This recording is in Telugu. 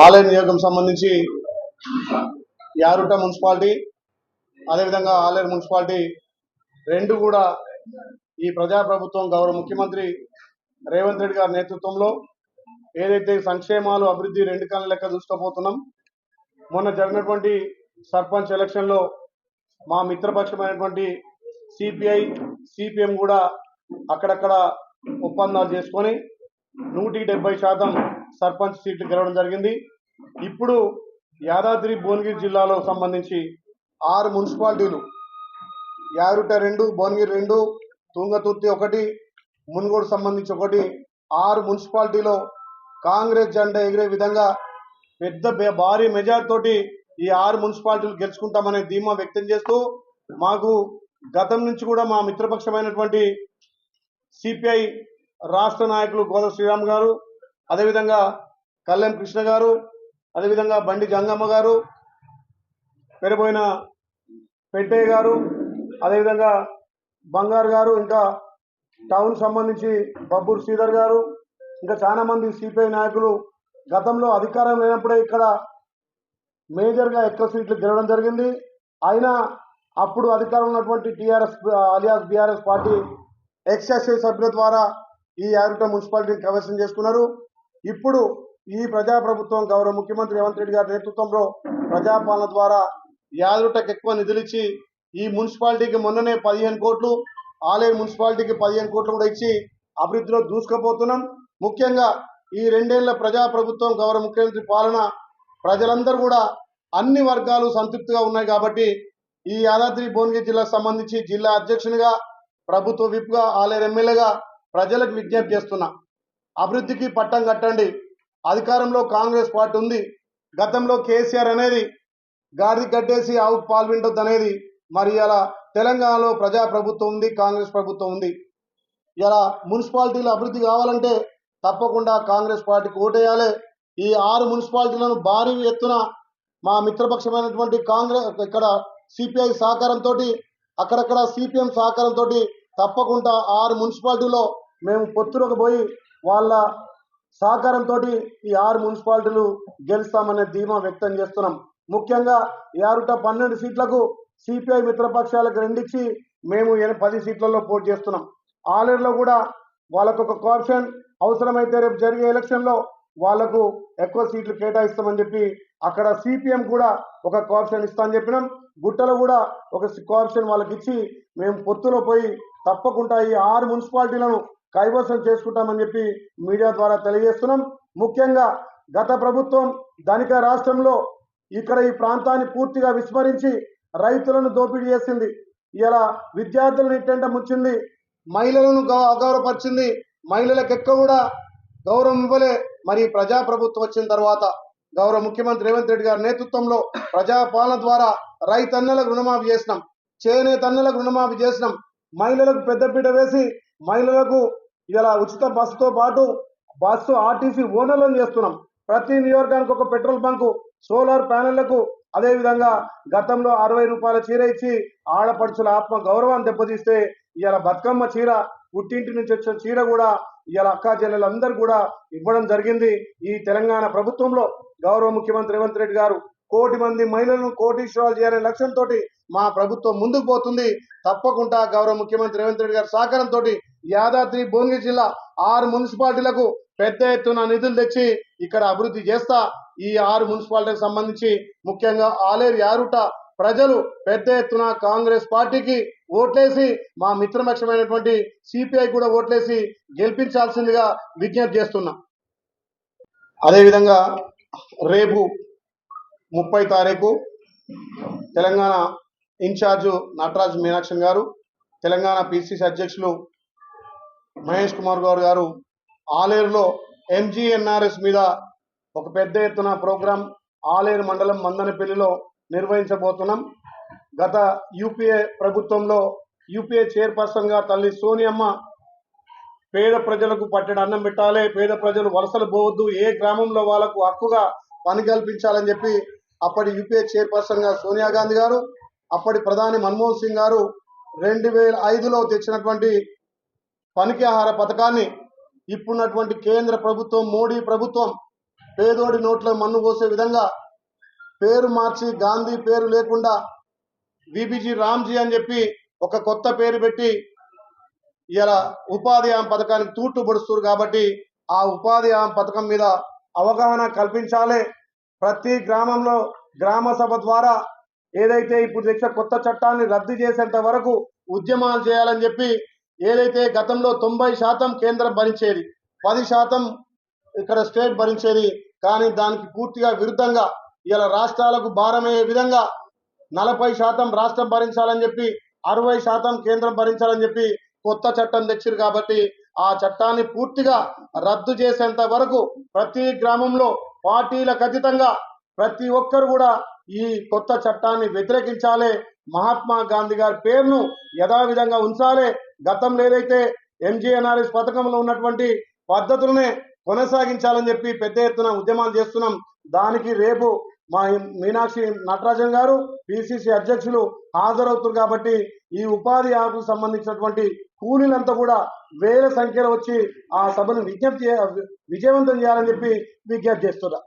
ఆలయ నియోగం సంబంధించి యారుట మున్సిపాలిటీ అదేవిధంగా ఆలేరు మున్సిపాలిటీ రెండు కూడా ఈ ప్రజాప్రభుత్వం గౌరవ ముఖ్యమంత్రి రేవంత్ రెడ్డి గారి నేతృత్వంలో ఏదైతే సంక్షేమాలు అభివృద్ధి రెండు కళ్ళ లెక్క చూసుకోబోతున్నాం మొన్న జరిగినటువంటి సర్పంచ్ ఎలక్షన్లో మా మిత్రపక్షమైనటువంటి సిపిఐ సిపిఎం కూడా అక్కడక్కడ ఒప్పందాలు చేసుకొని నూటి డెబ్బై శాతం సర్పంచ్ సీట్లు గెలవడం జరిగింది. ఇప్పుడు యాదాద్రి భువనగిరి జిల్లాలో సంబంధించి ఆరు మున్సిపాలిటీలు. యారుట రెండు భువనగిరి రెండు తుంగతుర్తి ఒకటి మునుగోడు సంబంధించి ఒకటి ఆరు మున్సిపాలిటీలో కాంగ్రెస్ జెండా ఎగిరే విధంగా పెద్ద బె- భారీ మెజార్టీతోటి ఈ ఆరు మున్సిపాలిటీలు గెలుచుకుంటామనే ధీమా వ్యక్తం చేస్తూ మాకు గతం నుంచి కూడా మా మిత్రపక్షమైనటువంటి సిపిఐ రాష్ట్ర నాయకులు గోదా శ్రీరామ్ గారు అదేవిధంగా కళ్యాణ్ కృష్ణ గారు అదేవిధంగా బండి జంగమ్మ గారు పెరిపోయిన పెంటయ్య గారు అదేవిధంగా బంగారు గారు ఇంకా టౌన్ సంబంధించి బబ్బూర్ శ్రీధర్ గారు ఇంకా చాలా మంది సిపిఐ నాయకులు గతంలో అధికారం లేనప్పుడే ఇక్కడ మేజర్గా ఎక్కువ సీట్లు గెలవడం జరిగింది. అయినా అప్పుడు అధికారం ఉన్నటువంటి టీఆర్ఎస్ అలియాస్ బీఆర్ఎస్ పార్టీ ఎక్స్ఎస్ఐ సభ్యుల ద్వారా ఈ యారుట మున్సిపాలిటీని కైవసం చేసుకున్నారు. ఇప్పుడు ఈ ప్రజాప్రభుత్వం గౌరవ ముఖ్యమంత్రి రేవంత్ రెడ్డి గారి నేతృత్వంలో ప్రజాపాలన ద్వారా యాదృటకు ఎక్కువ నిధులిచ్చి ఈ మున్సిపాలిటీకి మొన్ననే పదిహేను కోట్లు ఆలయ మున్సిపాలిటీకి పదిహేను కోట్లు కూడా ఇచ్చి అభివృద్ధిలో దూసుకుపోతున్నాం. ముఖ్యంగా ఈ రెండేళ్ళ ప్రజాప్రభుత్వం గౌరవ ముఖ్యమంత్రి పాలన ప్రజలందరూ కూడా అన్ని వర్గాలు సంతృప్తిగా ఉన్నాయి కాబట్టి ఈ యాదాద్రి భువనగిరి జిల్లాకు సంబంధించి జిల్లా అధ్యక్షునిగా ప్రభుత్వ విప్గా ఆలయ ఎమ్మెల్యేగా ప్రజలకు విజ్ఞప్తి చేస్తున్నా. అభివృద్ధికి పట్టం కట్టండి. అధికారంలో కాంగ్రెస్ పార్టీ ఉంది. గతంలో కేసీఆర్ అనేది గాడిది కట్టేసి ఆవు పాలు అనేది మరి ఇలా తెలంగాణలో ప్రజా ప్రభుత్వం ఉంది కాంగ్రెస్ ప్రభుత్వం ఉంది. ఇలా మున్సిపాలిటీలు అభివృద్ధి కావాలంటే తప్పకుండా కాంగ్రెస్ పార్టీకి ఓటేయాలి. ఈ ఆరు మున్సిపాలిటీలను భారీ ఎత్తున మా మిత్రపక్షమైనటువంటి కాంగ్రెస్ ఇక్కడ సిపిఐ సహకారంతో అక్కడక్కడ సిపిఎం సహకారంతో తప్పకుండా ఆరు మున్సిపాలిటీలో మేము పొత్తులకు పోయి వాళ్ళ సహకారంతో ఈ ఆరు మున్సిపాలిటీలు గెలుస్తామనే ధీమా వ్యక్తం చేస్తున్నాం. ముఖ్యంగా యారుట పన్నెండు సీట్లకు సిపిఐ మిత్రపక్షాలకు రెండిచ్చి మేము పది సీట్లలో పోటీ చేస్తున్నాం. ఆలేరులో కూడా వాళ్ళకు ఒక కాప్షన్ అవసరమైతే రేపు జరిగే ఎలక్షన్లో వాళ్ళకు ఎక్కువ సీట్లు కేటాయిస్తామని చెప్పి అక్కడ సిపిఎం కూడా ఒక కాప్షన్ ఇస్తామని చెప్పినాం. గుట్టలో కూడా ఒక కాప్షన్ వాళ్ళకి ఇచ్చి మేము పొత్తులో పోయి తప్పకుండా ఈ ఆరు మున్సిపాలిటీలను కైవసం చేసుకుంటామని చెప్పి మీడియా ద్వారా తెలియజేస్తున్నాం. ముఖ్యంగా గత ప్రభుత్వం ధనిక రాష్ట్రంలో ఇక్కడ ఈ ప్రాంతాన్ని పూర్తిగా విస్మరించి రైతులను దోపిడీ చేసింది. ఇలా విద్యార్థులను ఇట్టంట ముంచింది. మహిళలను గౌ- అగౌరవపరిచింది మహిళలకు ఎక్క కూడా గౌరవం ఇవ్వలే. మరి ప్రజాప్రభుత్వం వచ్చిన తర్వాత గౌరవ ముఖ్యమంత్రి రేవంత్ రెడ్డి గారి నేతృత్వంలో ప్రజాపాలన ద్వారా రైతన్నలకు రుణమాఫీ చేసినాం. చేనేతన్నలకు రుణమాఫీ చేసినాం. మహిళలకు పెద్దపీట వేసి మహిళలకు ఇలా ఉచిత బస్సుతో పాటు బస్సు ఆర్టీసీ ఓనర్లను చేస్తున్నాం. ప్రతి నియోజకానికి ఒక పెట్రోల్ బంకు సోలార్ ప్యానెళ్ళకు అదేవిధంగా గతంలో అరవై రూపాయల చీర ఇచ్చి ఆడపడుచుల ఆత్మ గౌరవాన్ని దెబ్బతీస్తే ఇవాళ బతుకమ్మ చీర పుట్టింటి నుంచి వచ్చిన చీర కూడా ఇవాళ అక్కా చెల్లెలందరూ కూడా ఇవ్వడం జరిగింది. ఈ తెలంగాణ ప్రభుత్వంలో గౌరవ ముఖ్యమంత్రి రేవంత్ రెడ్డి గారు కోటి మంది మహిళలను కోటీశ్వరాలు చేయాలనే లక్ష్యంతో మా ప్రభుత్వం ముందుకు పోతుంది. తప్పకుండా గౌరవ ముఖ్యమంత్రి రేవంత్ రెడ్డి గారి సహకారంతో యాదాద్రి భువనగిరి జిల్లా ఆరు మున్సిపాలిటీలకు పెద్ద ఎత్తున నిధులు తెచ్చి ఇక్కడ అభివృద్ధి చేస్తా. ఈ ఆరు మున్సిపాలిటీకి సంబంధించి ముఖ్యంగా ఆలేరు యారుట ప్రజలు పెద్ద ఎత్తున కాంగ్రెస్ పార్టీకి ఓట్లేసి మా మిత్రపక్షమైనటువంటి సిపిఐ కూడా ఓట్లేసి గెలిపించాల్సిందిగా విజ్ఞప్తి చేస్తున్నా. అదేవిధంగా రేపు ముప్పై తారీఖు తెలంగాణ ఇన్ఛార్జ్ నటరాజ్ మీనాక్షం గారు తెలంగాణ పిసిసి అధ్యక్షులు మహేష్ కుమార్ గౌడ్ గారు ఆలేరులో ఎంజీఎన్ఆర్ఎస్ మీద ఒక పెద్ద ఎత్తున ప్రోగ్రాం ఆలేరు మండలం మందనపల్లిలో నిర్వహించబోతున్నాం. గత యూపీఏ ప్రభుత్వంలో యూపీఏ చైర్పర్సన్గా తల్లి సోనియమ్మ పేద ప్రజలకు పట్టెడు అన్నం పెట్టాలి పేద ప్రజలు వలసలు పోవద్దు ఏ గ్రామంలో వాళ్ళకు హక్కుగా పని కల్పించాలని చెప్పి అప్పటి యూపీఏ చైర్పర్సన్గా సోనియా గాంధీ గారు అప్పటి ప్రధాని మన్మోహన్ సింగ్ గారు రెండు వేల ఐదులో తెచ్చినటువంటి పనికి ఆహార పథకాన్ని ఇప్పుడున్నటువంటి కేంద్ర ప్రభుత్వం మోడీ ప్రభుత్వం పేదోడి నోట్లో మన్ను పోసే విధంగా పేరు మార్చి గాంధీ పేరు లేకుండా విబిజి రామ్జీ అని చెప్పి ఒక కొత్త పేరు పెట్టి ఇలా ఉపాధి హామీ పథకానికి తూట్లు పొడుస్తారు కాబట్టి ఆ ఉపాధి హామీ పథకం మీద అవగాహన కల్పించాలి. ప్రతి గ్రామంలో గ్రామ సభ ద్వారా ఏదైతే ఇప్పుడు తెచ్చిన కొత్త చట్టాన్ని రద్దు చేసేంత వరకు ఉద్యమాలు చేయాలని చెప్పి ఏదైతే గతంలో తొంభై శాతం కేంద్రం భరించేది పది శాతం ఇక్కడ స్టేట్ భరించేది కానీ దానికి పూర్తిగా విరుద్ధంగా ఇలా రాష్ట్రాలకు భారమయ్యే విధంగా నలభై శాతం రాష్ట్రం భరించాలని చెప్పి అరవై శాతం కేంద్రం భరించాలని చెప్పి కొత్త చట్టం తెచ్చారు కాబట్టి ఆ చట్టాన్ని పూర్తిగా రద్దు చేసేంత వరకు ప్రతి గ్రామంలో పార్టీలకు అతీతంగా ప్రతి ఒక్కరు కూడా ఈ కొత్త చట్టాన్ని వ్యతిరేకించాలి. మహాత్మా గాంధీ గారి పేరును యథావిధంగా ఉంచాలి. గతంలో ఏదైతే ఎంజీఎన్ఆర్ఎస్ పథకంలో ఉన్నటువంటి పద్ధతులనే కొనసాగించాలని చెప్పి పెద్ద ఎత్తున ఉద్యమాలు చేస్తున్నాం. దానికి రేపు మా మీనాక్షి నటరాజన్ గారు పిసిసి అధ్యక్షులు హాజరవుతున్నారు కాబట్టి ఈ ఉపాధి హామీకి సంబంధించినటువంటి కూలీలంతా కూడా వేల సంఖ్యలో వచ్చి ఆ సభను విజ్ఞప్తి విజయవంతం చేయాలని చెప్పి విజ్ఞప్తి చేస్తున్నారు.